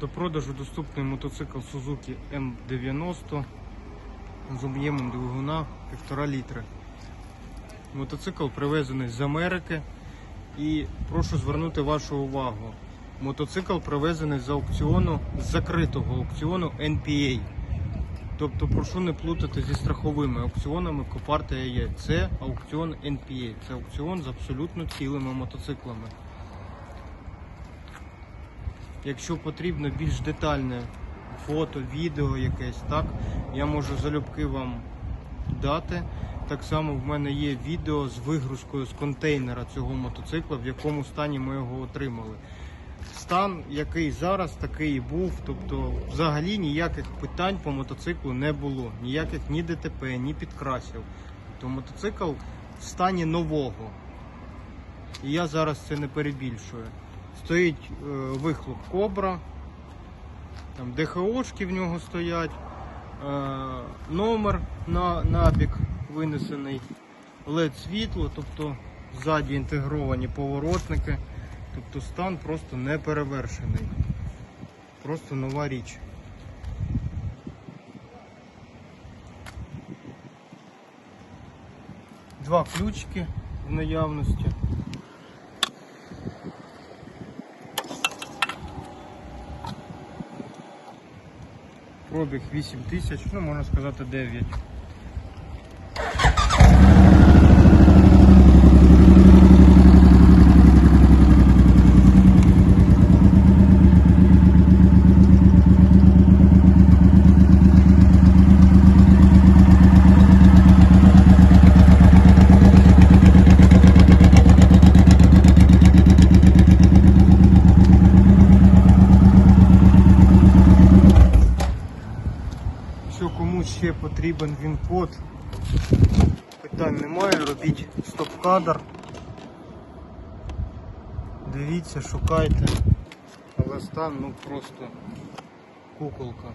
До продажу доступний мотоцикл Suzuki M90 з об'ємом двигуна 1,5 літри. Мотоцикл привезений з Америки і прошу звернути вашу увагу. Мотоцикл привезений з аукціону, з закритого аукціону NPA. Тобто прошу не плутати зі страховими аукціонами Копартія є. Це аукціон NPA. Це аукціон з абсолютно цілими мотоциклами. Якщо потрібно більш детальне фото, відео якесь, так, я можу залюбки вам дати. Так само в мене є відео з вигрузкою з контейнера цього мотоцикла, в якому стані ми його отримали. Стан, який зараз, такий і був. Тобто, взагалі ніяких питань по мотоциклу не було. Ніяких ні ДТП, ні підкрасів. Тобто мотоцикл в стані нового. І я зараз це не перебільшую. Стоїть е, вихлоп Кобра, там ДХОшки в нього стоять, е, номер на набік винесений, LED світло, тобто ззаді інтегровані поворотники. Тобто стан просто не перевершений. Просто нова річ. Два ключики в наявності. Пробіг 8 тисяч, ну можна сказати 9. Якщо комусь ще потрібен він-код, питань немає, робіть стоп-кадр. Дивіться, шукайте. Але стан ну просто куколка.